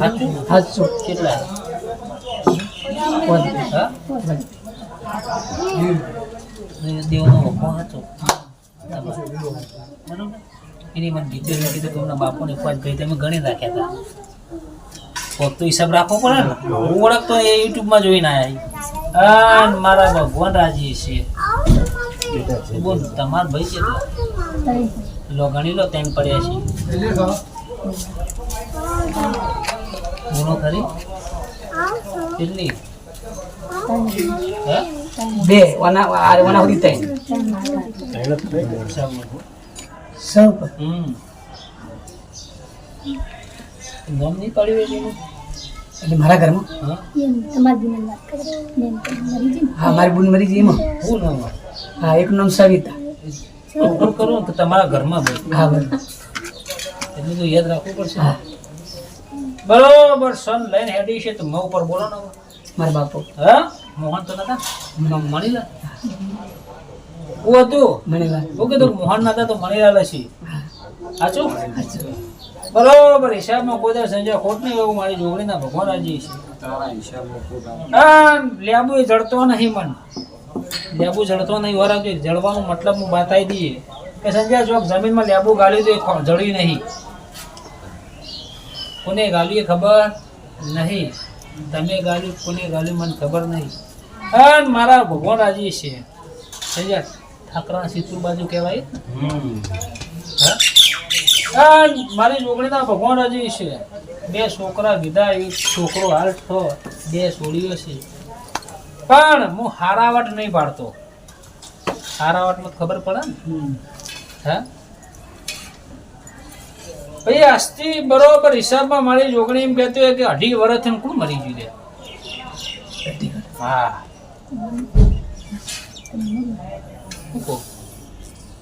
સાચું કેટલા? દેવનો બરોબર? એની મને મેં કીધું કે એમના બાપુને પાંચ ભાઈ તમે ગણી રાખ્યા હતા. કોક તો હિસાબ રાખવો પડે ને? હું ઓળખતો એ યુટ્યુબમાં જોઈને આવ્યા આ મારા ભગવાન રાજી છે. બોલ, તમાર ભાઈ કેટલા? લો, ગણી લો ત્રણ પડ્યા છે. ગુનો ખરી કેટલી? બે. વના આ વના સુધી ત્રણ. સૌ હમ. નામ નહીં પાડ્યું એનું? એટલે મારા ઘરમાં? હા. હા મારી બુન મરી એમાં. શું નામ હા એક નામ સવિતા. કરો તો તમારા ઘરમાં હા એટલું તો યાદ રાખવું પડશે. હા. બરોબર સન લઈને હેડી છે તો મો ઉપર બોલો ને મારા બાપુ. હા? મોહન તો નતા મણીલા હું હતું? મણીલા હું કીધું મોહન નતા તો મણીલાલ છે સાચું. બરોબર હિસાબમાં કોઈ સંજય ખોટ નહીં એવું મારી જોગણીના ભગવાન રાજી છે. હા લેબુ એ જડતો નહીં મન. લેબુ જડતો નહીં વરાવજો જડવાનો મતલબ હું બતાવી દઈએ. કે સંજય ચોક જમીનમાં લેબુ ગાળ્યું તો એ જડ્યું નહીં. કોને ગાલીએ ખબર નહીં. તમે ગાલી કોને ગાલ્યું મને ખબર નહીં. પણ મારા ભગવાન રાજી છે. સમજ્યા? ઠાકરા સિત્તુર બાજુ કહેવાય. હા? મારી છોકરીના ભગવાન રાજી છે. બે છોકરા કીધા એક છોકરો હાલ થો બે છોડીઓ છે. પણ હું હારાવટ નહીં પાડતો. હારાવટમાં ખબર પડે ને? હા? ભાઈ આજથી બરોબર હિસાબમાં મારી જોગણી એમ કહેતો હોય કે અઢી વર્ષથી કોણ મરી ગયું રે હા.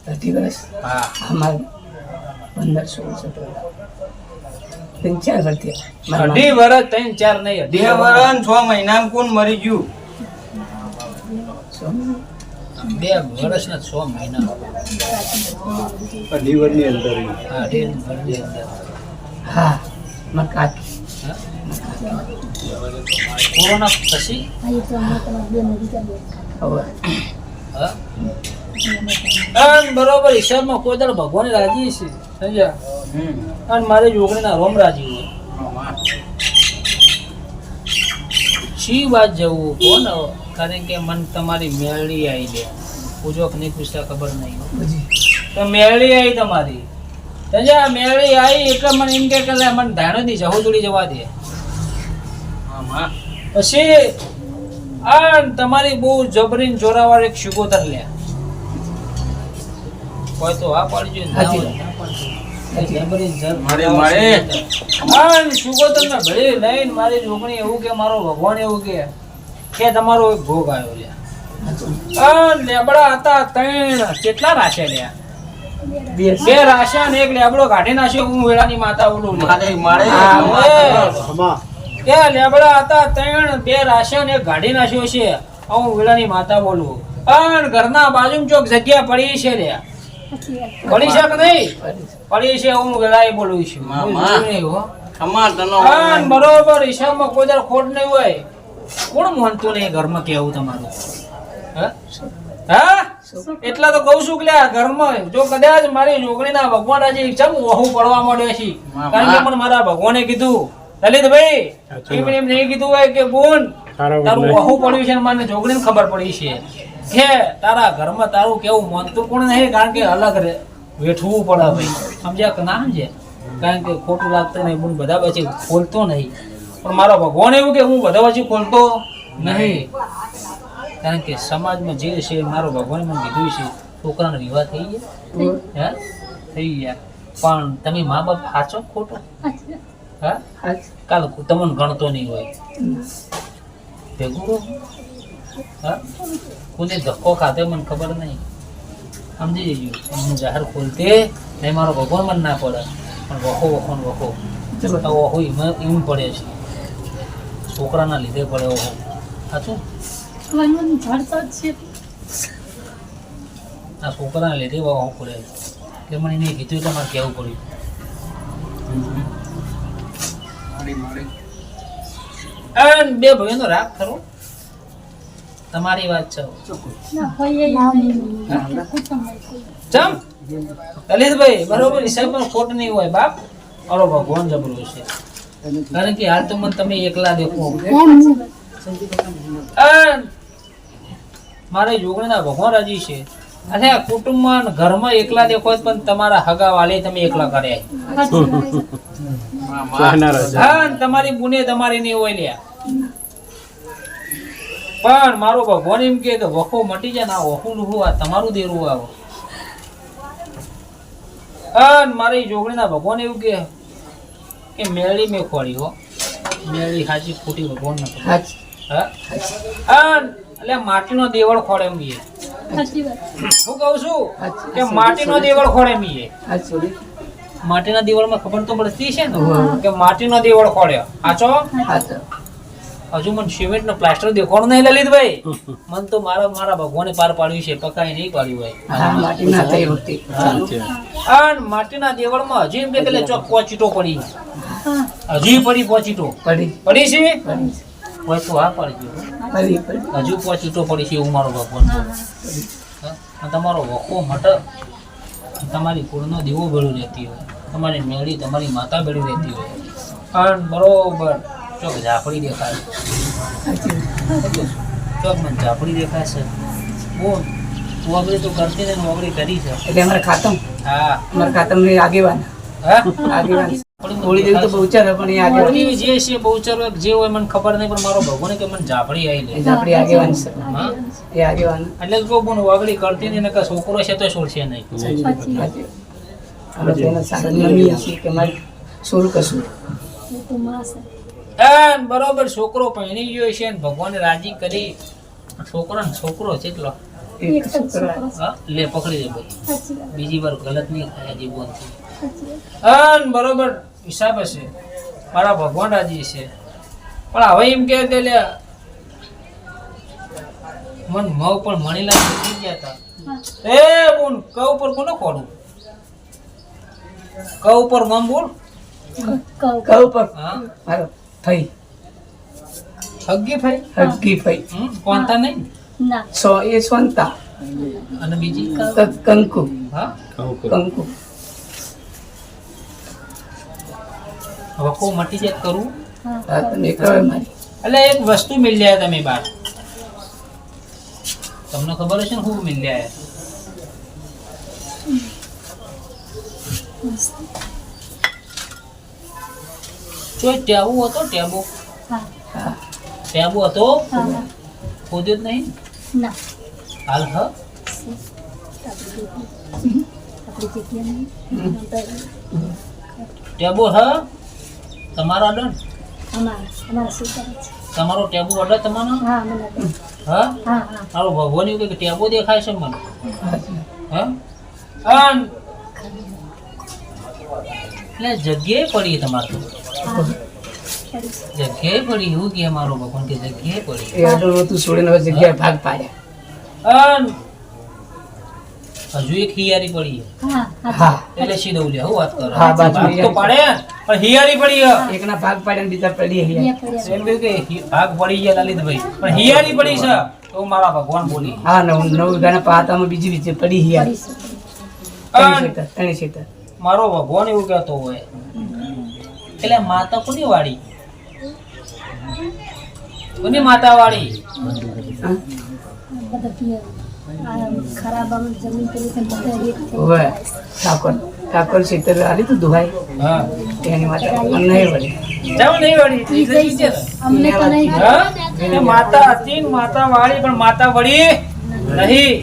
અઢી વર્ષ હા. અમારે પંદર સોળ સત્તર. ત્રણ ચાર વર્ષ અઢી વર્ષ ત્રણ ચાર નહીં અઢી વર્ષ છ મહિનામાં કોણ મરી ગયું? બે વર્ષના છ મહિના. અઢી વર્ષની અંદર હા અઢી વર્ષની અંદર. હા મારા કાકી કોરોના પછી? બરોબર હિસાબમાં કોઈ દર ભગવાન રાજી છે સમજ્યા? અને મારી જોગણીના રોમ રાજી હોય શી વાત જવું કોણ? કારણ કે મન તમારી મેળી આવી દે. પૂજોક નહીં પૂછતા ખબર નહીં તો મેળી આવી તમારી. તજા મેળી આવી એટલે મને એમ કે કે મને ધાણો દી જવું જોડી જવા દે. પછી આ તમારી બહુ જબરીન જોરાવાર એક શુગોતર લે. કોઈ તો આ પાડજો મારી છોકરી એવું કે મારો ભગવાન એવું કે. કે તમારો એક ભોગ આવ્યો લે આ લેબડા હતા ત્રણ કેટલા રાશે લ્યા? બે રાશા ને એક લેબડો કાઢી નાખ્યો હું વેળાની માતા ઓલું મારે? મારે એ. કે લેબડા હતા ત્રણ બે રાશન એક કાઢી નાખ્યો છે. હું વેળાની માતા બોલું. પણ ઘરના બાજુ ચોક જગ્યા પડી છે રે પડી છે કે નહીં? પડી છે હું વેળાએ બોલું છું. બરોબર હિસાબમાં કોઈ દર ખોટ નહીં હોય. કોણ માનતું નહીં ઘરમાં કેવું તમારું? હા? એટલા તો કઉ છું કે ઘરમાં જો કદાચ મારી છોકરીના ભગવાન આજે ચમ વહુ પડવા માંડ્યો છે. કારણ કે પણ મારા ભગવાને કીધું લલિતભાઈ એમ એમ નહીં કીધું હોય કે બોન તારું વહુ પડ્યું છે મને છોકરીને ખબર પડી છે. કે તારા ઘરમાં તારું કેવું માનતું કોણ નહીં કારણ કે અલગ રે વેઠવું પડે ભાઈ. સમજ્યા કે ના સમજ્યા? કારણ કે ખોટું લાગતું નહીં બોન બધા પછી ખોલતો નહીં. પણ મારો ભગવાન એવું કે હું બધા પછી ખોલતો નહીં. કારણ કે સમાજમાં જે છે મારો ભગવાન મને કીધું છે છોકરાનો વિવાહ થઈ ગયા. હે? થઈ ગયા. પણ તમે મા બાપ સાચો ખોટો? હા? કાલ તમને ગણતો નહીં હોય. ભેગું હા? કોને ધક્કો ખાધો મને ખબર નહીં. સમજી જજો. હું જાહેર ખોલતે નહીં મારો ભગવાન મને ના પડે. પણ વખો વખો ને વખો. વખો એમ પડે છે. છોકરાના લીધે પડ્યો સાચું? આ છોકરાને લીધે વખો પડે એટલે મને એને કીધું એટલે મારે કહેવું પડ્યું. બે ભાઈઓનો રાગ ખરો? તમારી વાત છે. ચમ? લલિતભાઈ બરોબર હિસાબ પણ ખોટ નહીં હોય બાપ. અરો ભગવાન જબરું છે. કારણ કે હાલ તો મને તમે એકલા દેખો. મારે જોગણીના ભગવાન રાજી છે. અને કુટુંબમાં ઘરમાં એકલા દેખો પણ તમારા હગા વાલે તમે એકલા કર્યા તમારી બુને તમારી નહીં હોય લ્યા. પણ મારો ભગવાન એમ કે વખો મટી જાય ને વખુ વખું નું આ તમારું દેરું આવો. અન મારી જોગણીના ભગવાન એવું કે કે મેળી મેં ખોળી હો. મેળી હાજી ફૂટી ભગવાન ન ખબર. હા? એટલે માટીનો દેવળ ખોડે એમ ઈએ. હું કહું છું કે માટીનો દેવળ ખોળે મીએ. માટીના દેવળમાં ખબર તો પડતી છે ને? કે માટીનો દેવળ ખોળ્યો. સાચો હજુ મને સિમેન્ટ નો પ્લાસ્ટર દેખાડો નહીં લલિતભાઈ મન તો મારા મારા ભગવાને પાર પાડ્યું છે પકાઈ નહીં પાડ્યું હોય. માટીના દેવળમાં હજી એમ કે ચોક પોચીટો પડી હજી પડી પોચીટો પડી. પડી છે? હોય તો હા પડી ગયો હજુ પોચીટો પડી છે એવું મારો ભગવાન તમારો વખો મટ તમારી કુળનો દીવો ભેળું રહેતી હોય. તમારી મેળી તમારી માતા ભેળું રહેતી હોય. પણ બરોબર. ચોક ઝાપડી દેખાય. ચોક મને ઝાપડી દેખાય છે. બોલ. વગડી તો કરતી ને વગડી કરી છે. એટલે અમારે ખાતમ. હા. અમારે ખાતમ આગેવાન. થોડી દેવી તો બહુ પણ એ આગેવાન. જે છે બહુચર જે હોય મને ખબર નહીં પણ મારો ભગવાન કે મને ઝાપડી આવી એ આપણી આગેવાન છે. એ આગેવાન. એટલે જ બોન વગડી કરતી નહીં કે છોકરો છે તો છોડશે નહીં? અમે તેના સારા છીએ કે મારી સોળ કશું. બરોબર છોકરો પહેણી ગયો છે ને ભગવાને રાજી કરી. છોકરો ને છોકરો છે એટલો. લે પકડી દે ભાઈ બીજી વાર ગલત નહીં થાય અન બરોબર હિસાબ હશે મારા ભગવાન રાજી છે. પણ હવે એમ કે કે લે મન મવ પણ મણીલા થઈ ગયા હતા એ બોન કઉ ઉપર કોને કોડું કઉ ઉપર મમ બોલ. કહું પર. હા? મારો થઈ. હગી ફઈ. હટકી ફઈ. હમ કોણતા નહીં? સો એ સ્વંતા અને બીજી કંકુ. હા? કંકુ. વખો મટી જાય કરું? હા. કહેવાય મારી એટલે એક વસ્તુ મિલ જાય તમે બાર તમને ખબર હશે ને શું મિલ જાય. ચોય ટેબુ હતો ટેબુ. હા. ટેબુ હતો? ખોદ્યો જ નહીં હાલ હ? ટેબો હ? તમારો ઓર્ડર તમારો ટેબુ ઓર્ડર તમારો? હા? મારો ભગવાન એવું કે ટેબો દેખાય છે મને. હા? એટલે જગ્યાએ પડી તમારે જગ્યાએ પડી એવું કે મારો ભગવાન કે જગ્યાએ પડી. એ આટલું નહોતું છોડીને હવે જગ્યાએ ભાગ પાડ્યા. હજુ એક હિયારી પડી છે. હા એટલે સીધો લે હું વાત કરો. હા, બાજુ તો પડે પણ હિયારી પડી એકના ભાગ પાડ્યા ને બીજા પડી ગયા. એમ કે ભાગ પડી ગયા લલિતભાઈ. પણ હિયારી પડી છે. તો મારા ભગવાન બોલી. હા નવ નવ ગાના પાતામાં બીજી બીજી પડી ક્ષેત્ર મારો ભગવાન એવું કહેતો હોય. એટલે માતા કોની વાળી કોની માતા વાળી ખરાબ જમીન પેલી છે બધા રેત થઈ હવે ઠાકોર ઠાકોર ક્ષેત્ર આલી તું દુહાઈ? હા. તેની માતા વળી. જાવ નહીં વાળી ઈ જઈ છે. અમને તો નહીં માતા હતી માતા વાળી પણ માતા વળી નહીં.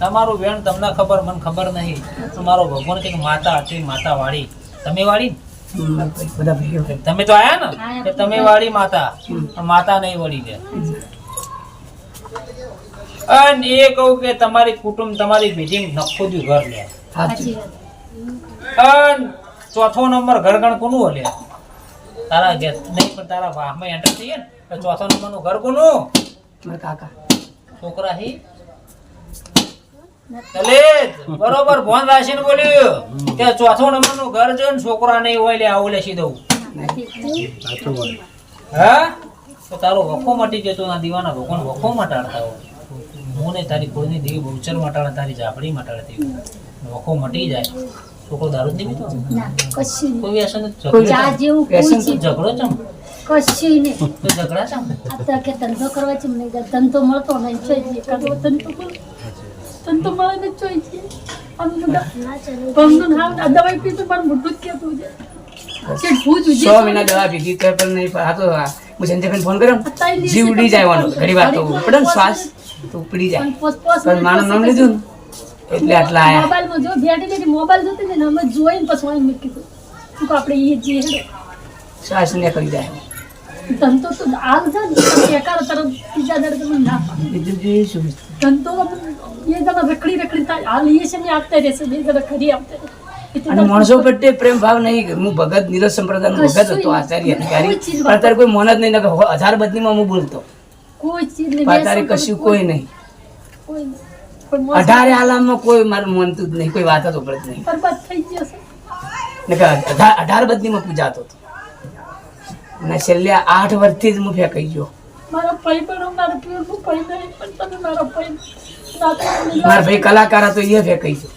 તમારું વેણ તમને ખબર મને ખબર નહીં. તમારો ભગવાન કે માતા હતી માતા વાળી તમે વાળી બધા ભેગા. ભેગા. તમે તો આયા ને? કે તમે વાળી માતા. માતા નહીં વળી દે. અને એ કહું કે તમારી કુટુંબ તમારી બીજી જ ઘર લે. અન ચોથો નંબર ઘર ગણ કોનું હલે? તારા ઘેર નહીં પણ તારા વાહમાં એન્ટર થઈએ ને ચોથો નંબરનું ઘર કોનું? કાકા. છોકરા હી? બરોબર ફોન રાખીને બોલ્યું. કે ચોથો નંબરનું ઘર જો ને છોકરા નહીં હોય લે આવું લેસી દઉં. હા? તો તારો વખો મટી જતો ના દીવાના ભગવાન વખો મટાડતા હોય. હું ને તારી કોઈની દેવી બહુચર મટાડે તારી ઝાપડી મટાડતી વખો મટી જાય. છોકરો દારૂ જ નહીં પીતો? ના કશું નહીં. કોઈ વ્યસન ઝઘડો ચમ? કશું નહીં. ઝઘડા ચમ? કે ધંધો કરવા છે મને ધંધો મળતો નહીં. છે ધંધો? મળે તો મળે ને ચોઈ છે. ભંગનું હાવ આ દવાઈ પી તો પર મોઢું જ કહેતું છે. કે ભૂજ ઉજી સો મહિના દવા પીધી તો પણ નહીં આ તો આ હું સંજયભાઈને ફોન કર્યો ને, જીવ ઉડી જવાનો ઘણી વાર તો ઉપડે શ્વાસ તો ઉપડી જાય. પણ મારું નામ લીધું એટલે આટલા આયા. મોબાઈલમાં જો બેઠી બેઠી મોબાઈલ જોતી ને અમે જોઈને પછી વાંઈ મૂકી દીધું. શું આપણે એ જઈએ હેડો. શ્વાસ કરી જાય. ધંધો તો આલ છે ને તરફ બીજા દરે તમે ના પાડો. બીજું જે શું ધંધો જણા રખડી રખડી થાય. હાલ એ છે આપતા રહેશે બે ખરી આપતા અને માણસો પ્રત્યે પ્રેમ ભાવ નહીં હું ભગત નીરજ સંપ્રદાયનો ભગત હતો આચાર્ય અધિકારી પણ અત્યારે કોઈ મોન જ નહીં હજાર બદનીમાં હું બોલતો. કોઈ ચીજ નહીં અત્યારે કશું કોઈ નહીં. અઢારે આલામમાં કોઈ મારું માનતું જ નહીં કોઈ વાત જ ઉપડત નહીં. બરબાદ થઈ જશે અઢાર બદનીમાં પૂજાતો હતો. અને છેલ્લે આઠ વર્ષથી જ હું ફેંકાઈ ગયો. મારો ભાઈ પણ મારો પ્યોરનું ભાઈ નહીં પણ તમે મારો ભાઈ. મારા ભાઈ કલાકાર હતો એ ફેંકાઈ ગયો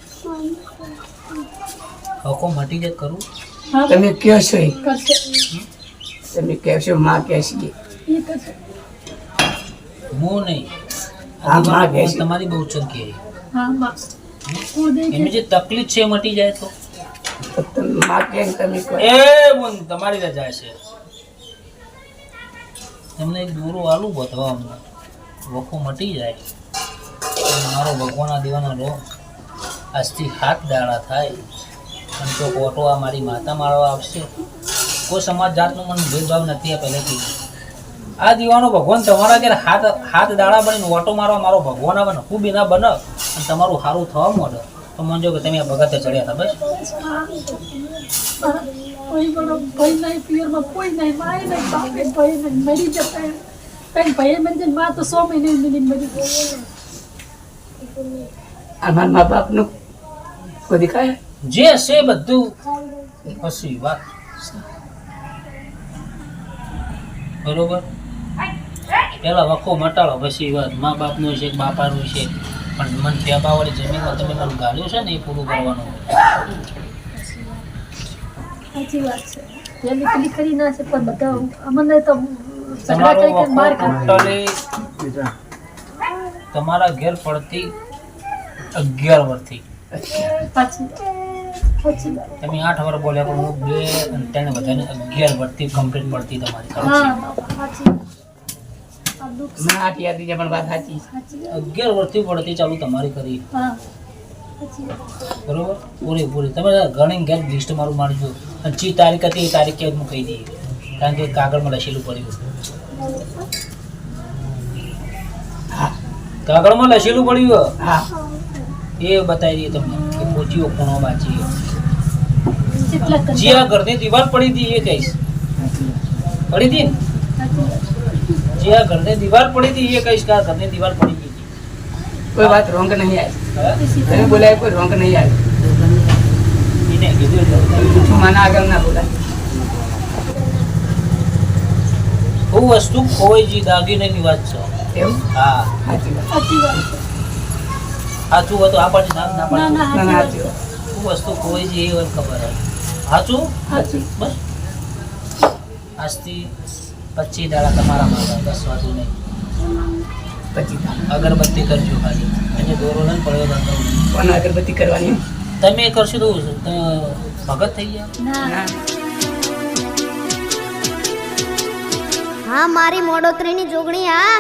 હકો મટી જાય કરું? તમે કહો છો તમે કહેશો માં કહેશી કરશે હું નહીં. હા, માં કહે છે. તમારી બહુ કે હા માં. કુળદેવી એમની જે તકલીફ છે એ મટી જાય તો? તો માં કહે તમે કહો. એ બોન તમારી રજા છે. એમને એક દોરો આલું બતાવવા અમને. વખો મટી જાય. મારો ભગવાનના દીવાનો લો આજથી હાથ દાડા થાય. અને તો કોટો આ મારી માતા મારવા આવશે. કોઈ સમાજ જાતનો મને ભેદભાવ નથી આ પહેલેથી. આ દીવાનો ભગવાન તમારા ઘેર હાથ હાથ દાડા બનીને ઓટો મારવા મારો ભગવાન આવે ને ખૂબ એના બને અને તમારું સારું થવા માંડે. તો માનજો કે તમે આ ભગતે ચડ્યા હતા બસ. કોઈ ભાઈ નહીં પિયરમાં કોઈ નહીં માય નહીં ભાઈ નહીં મરી જતા. કઈ ભાઈ મને માં તો સો મહિને મરી ગઈ આ મારા મા બાપનું કોઈ દેખાય જે હશે બધું. પછી વાત. બરોબર? પેલા વખો મટાડો પછી વાત. મા બાપનું છે બાપાનું છે. પણ મન ટેબાવાળી જમીનમાં તમે મારું ગાળ્યું છે ને એ પૂરું કરવાનું સાચી વાત છે. પેલી પેલી કરી ના છે પણ બધા અમને તો તમારો કરી કરી માર વખો ટોટલી તમારા ઘેર પડતી અગિયાર વર્ષથી. તમે આઠ વર્ષ બોલ્યા પણ હું બે અને ત્રણ બધાને અગિયાર વર્ષથી કમ્પ્લીટ પડતી તમારી. અગિયાર વર્ષથી પડતી ચાલુ તમારી કરી. બરોબર? પૂરેપૂરી તમે ઘણી ઘેર લિસ્ટ મારું મારજો. અને તારીખ હતી એ તારીખ હું કહી દઈએ. કારણ કે કાગળમાં લખેલું પડ્યું. હા કાગળમાં લખેલું પડ્યું. હા. એ બતાવી દઈએ તમને કે પોચીઓ ખૂણો બાચી જેટલા કરી જે આ ઘરની દીવાલ પડી હતી એ કહીશ. પડી હતી ને? સાચી જે આ ઘરની દીવાલ પડી હતી એ કહીશ કે આ ઘરની દીવાલ પડી ગઈ કોઈ વાત રોંગ નહીં આવી? તમે બોલાય કોઈ રોંગ નહીં આવી. માના આગળ ના બોલાય? બહુ વસ્તુ ખોવાઈ જી દાગીનાની વાત છે. એમ હા. સાચી વાત. સાચી સાચું હતું આ પાડી ના ના ના સાચી સાચી શું વસ્તુ કોઈ જી એ વાત ખબર હે સાચું બસ. આજથી પચીસ દાડા તમારા માટે દસ વાગ્યું નહીં. પછી અગરબત્તી કરજો ખાલી. અને દોરો લઈને પડ્યો કોને અગરબત્તી કરવાની? તમે કરશો તો ભગત થઈ ગયા? હા મારી મોડોતરીની જોગણી આ